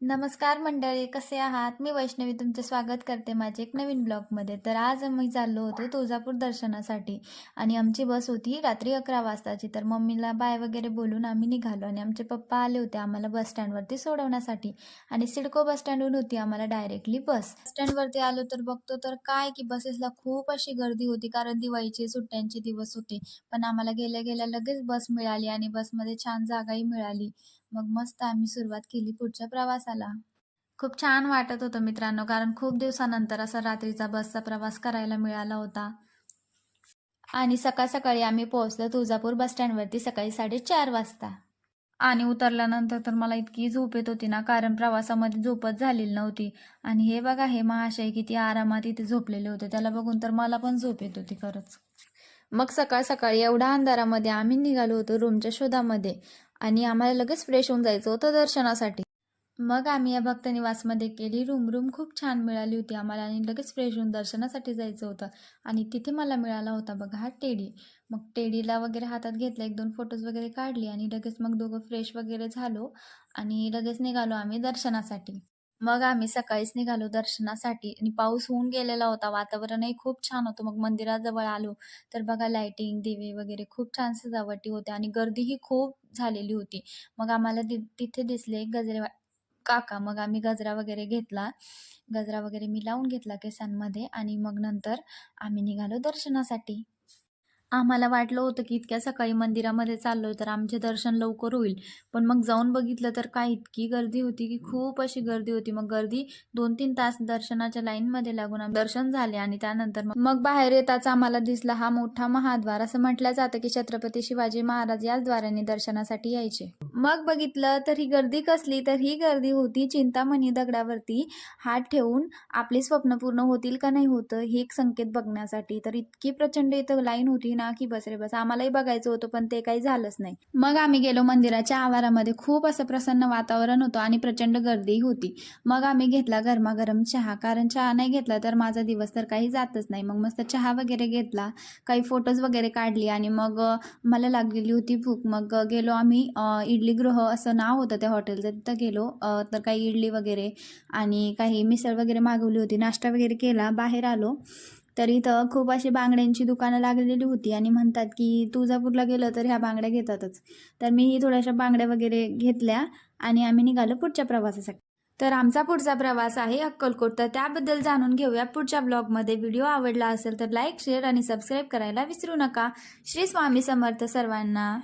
नमस्कार मंडळी कसे आहात? मी वैष्णवी तुमचे स्वागत करते माझे एक नवीन ब्लॉगमध्ये. तर आज आम्ही चाललो होतो तुळजापूर दर्शनासाठी आणि आमची बस होती रात्री अकरा वाजताची. तर मम्मीला बाय वगैरे बोलून आम्ही निघालो आणि आमचे पप्पा आले होते आम्हाला बस स्टँडवरती सोडवण्यासाठी. आणि सिडको बस स्टँडहून होती आम्हाला डायरेक्टली बस. स्टँडवरती आलो तर बघतो तर काय की बसेसला खूप अशी गर्दी होती कारण दिवाळीचे सुट्ट्यांचे दिवस होते. पण आम्हाला गेल्या गेल्या लगेच बस मिळाली आणि बसमध्ये छान जागाही मिळाली. मग मस्त आम्ही सुरुवात केली पुढच्या प्रवासाला. खूप छान वाटत होतं मित्रांनो कारण खूप दिवसानंतर असा रात्रीचा बसचा प्रवास करायला मिळाला होता. आणि सकाळ सकाळी आम्ही पोहोचलो तुळजापूर बस स्टँडवरती सकाळी साडेचार वाजता. आणि उतरल्यानंतर तर मला इतकी झोप येत होती ना कारण प्रवासामध्ये झोपच झालेली नव्हती. आणि हे बघा हे महाशय किती आरामात इथे झोपलेले होते. त्याला बघून तर मला पण झोप येत होती खरंच. मग सकाळ सकाळी एवढ्या अंधारामध्ये आम्ही निघालो होतो रूमच्या शोधामध्ये. आणि आम्हाला लगेच फ्रेश होऊन जायचं होतं दर्शनासाठी. मग आम्ही या भक्त निवासमध्ये केली. रूम रूम खूप छान मिळाली होती आम्हाला आणि लगेच फ्रेश होऊन दर्शनासाठी जायचं होतं. आणि तिथे मला मिळाला होता बघा हा टेडी. मग टेडीला वगैरे हातात घेतला एक दोन फोटोज वगैरे काढली आणि लगेच मग दोघं फ्रेश वगैरे झालो आणि लगेच निघालो आम्ही दर्शनासाठी. मग आम्ही सकाळीच निघालो दर्शनासाठी आणि पाऊस होऊन गेलेला होता. वातावरणही खूप छान होतं. मग मंदिराजवळ आलो. तर बघा लाइटिंग दिवे वगैरे खूप छान सजावटी होत्या आणि गर्दीही खूप झालेली होती. मग आम्हाला दि तिथे दिसले गजरे काका. मग आम्ही गजरा वगैरे घेतला. गजरा वगैरे मी लावून घेतला केसांमध्ये आणि मग नंतर आम्ही निघालो दर्शनासाठी. आम्हाला वाटलं होतं की इतक्या सकाळी मंदिरामध्ये चाललो तर आमचे दर्शन लवकर होईल. पण मग जाऊन बघितलं तर काय इतकी गर्दी होती की खूप अशी गर्दी होती. मग गर्दी दोन तीन तास दर्शनाच्या लाईनमध्ये लागून आम- दर्शन झाले आणि त्यानंतर मग- मग बाहेर येताच आम्हाला दिसला हा मोठा महाद्वार. असं म्हटलं जातं की छत्रपती शिवाजी महाराज याच द्वाराने दर्शनासाठी यायचे. मग बघितलं तर ही गर्दी कसली? तर ही गर्दी होती चिंतामणी दगडावरती हात ठेवून आपली स्वप्न पूर्ण होतील का नाही होतं हे एक संकेत बघण्यासाठी. तर इतकी प्रचंड इथं लाईन होती ना की बस रे बस आम्हालाही बघायचं होतं पण ते काही झालंच नाही. मग आम्ही गेलो मंदिराच्या आवारामध्ये. खूप असं प्रसन्न वातावरण होतं आणि प्रचंड गर्दीही होती. मग आम्ही घेतला गरमागरम चहा. कारण चहा नाही घेतला तर माझा दिवस तर काही जातच नाही. मग मस्त चहा वगैरे घेतला काही फोटोज वगैरे काढली आणि मग मला लागलेली होती भूक. मग गेलो आम्ही इडली गृह असं नाव होतं त्या हॉटेलचं तिथं गेलो तर काही इडली वगैरे आणि काही मिसळ वगैरे मागवली होती. नाश्ता वगैरे केला. बाहेर आलो. तर इथं खूप अशी बांगड्यांची दुकानं लागलेली होती आणि म्हणतात की तुळजापूरला गेलं तर ह्या बांगड्या घेतातच. तर मीही थोड्याशा बांगड्या वगैरे घेतल्या आणि आम्ही निघालो पुढच्या प्रवासासाठी. तर आमचा पुढचा प्रवास आहे अक्कलकोट. तर त्याबद्दल जाणून घेऊया. पुढच्या ब्लॉगमध्ये व्हिडिओ आवडला असेल तर लाईक शेअर आणि सबस्क्राईब करायला विसरू नका. श्री स्वामी समर्थ सर्वांना.